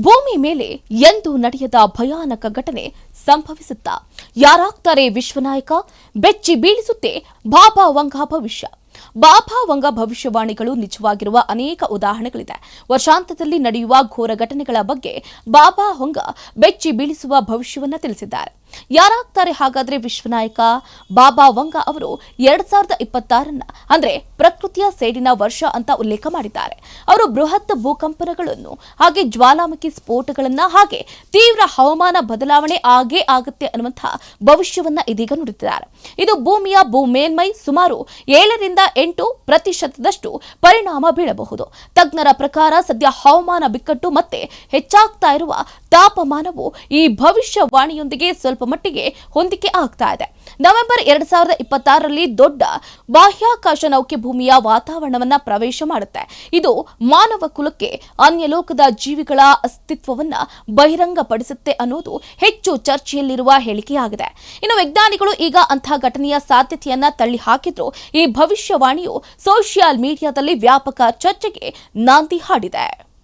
ಭೂಮಿ ಮೇಲೆ ಎಂದು ನಡೆಯದ ಭಯಾನಕ ಘಟನೆ ಸಂಭವಿಸುತ್ತಾ ಯಾರಾಗ್ತಾರೆ ವಿಶ್ವನಾಯಕ ಬೆಚ್ಚಿ ಬೀಳಿಸುತ್ತೆ ಬಾಬಾ ವಂಗ ಭವಿಷ್ಯ. ಬಾಬಾ ವಂಗ ಭವಿಷ್ಯವಾಣಿಗಳು ನಿಜವಾಗಿರುವ ಅನೇಕ ಉದಾಹರಣೆಗಳಿದೆ. ವರ್ಷಾಂತದಲ್ಲಿ ನಡೆಯುವ ಘೋರ ಘಟನೆಗಳ ಬಗ್ಗೆ ಬಾಬಾ ಹೊಂಗ ಬೆಚ್ಚಿ ಬೀಳಿಸುವ ಭವಿಷ್ಯವನ್ನ ತಿಳಿಸಿದ್ದಾರೆ. ಯಾರಾಗ್ತಾರೆ ಹಾಗಾದ್ರೆ ವಿಶ್ವನಾಯಕ? ಬಾಬಾ ವಂಗ ಅವರು ಎರಡ್ ಸಾವಿರದ ಇಪ್ಪತ್ತಾರನ್ನ ಅಂದ್ರೆ ಪ್ರಕೃತಿಯ ಸೇಡಿನ ವರ್ಷ ಅಂತ ಉಲ್ಲೇಖ ಮಾಡಿದ್ದಾರೆ. ಅವರು ಬೃಹತ್ ಭೂಕಂಪನಗಳನ್ನು ಹಾಗೆ ಜ್ವಾಲಾಮುಖಿ ಸ್ಫೋಟಗಳನ್ನ ಹಾಗೆ ತೀವ್ರ ಹವಾಮಾನ ಬದಲಾವಣೆ ಆಗೇ ಆಗುತ್ತೆ ಅನ್ನುವಂತಹ ಭವಿಷ್ಯವನ್ನ ಇದೀಗ ನುಡಿದಿದ್ದಾರೆ ಇದು ಭೂಮಿಯ ಭೂ ಮೇಲ್ಮೈ ಸುಮಾರು ಏಳರಿಂದ ಎಂಟು ಪ್ರತಿಶತದಷ್ಟು ಪರಿಣಾಮ ಬೀಳಬಹುದು. ತಜ್ಞರ ಪ್ರಕಾರ ಸದ್ಯ ಹವಾಮಾನ ಬಿಕ್ಕಟ್ಟು ಮತ್ತೆ ಹೆಚ್ಚಾಗ್ತಾ ಇರುವ ತಾಪಮಾನವು ಈ ಭವಿಷ್ಯವಾಣಿಯೊಂದಿಗೆ ಸ್ವಲ್ಪ ಮಟ್ಟಿಗೆ ಹೊಂದಿಕೆ ಆಗ್ತಾ ಇದೆ. ನವೆಂಬರ್ ಎರಡ್ ಸಾವಿರದ ಇಪ್ಪತ್ತಾರರಲ್ಲಿ ದೊಡ್ಡ ಬಾಹ್ಯಾಕಾಶ ನೌಕೆ ಭೂಮಿಯ ವಾತಾವರಣವನ್ನ ಪ್ರವೇಶ ಮಾಡುತ್ತೆ. ಇದು ಮಾನವ ಕುಲಕ್ಕೆ ಅನ್ಯಲೋಕದ ಜೀವಿಗಳ ಅಸ್ತಿತ್ವವನ್ನ ಬಹಿರಂಗಪಡಿಸುತ್ತೆ ಅನ್ನೋದು ಹೆಚ್ಚು ಚರ್ಚೆಯಲ್ಲಿರುವ ಹೇಳಿಕೆಯಾಗಿದೆ. ಇನ್ನು ವಿಜ್ಞಾನಿಗಳು ಈಗ ಅಂತಹ ಘಟನೆಯ ಸಾಧ್ಯತೆಯನ್ನ ತಳ್ಳಿ ಹಾಕಿದ್ರು ಈ ಭವಿಷ್ಯವಾಣಿಯು ಸೋಷಿಯಲ್ ಮೀಡಿಯಾದಲ್ಲಿ ವ್ಯಾಪಕ ಚರ್ಚೆಗೆ ನಾಂದಿ ಹಾಡಿದೆ.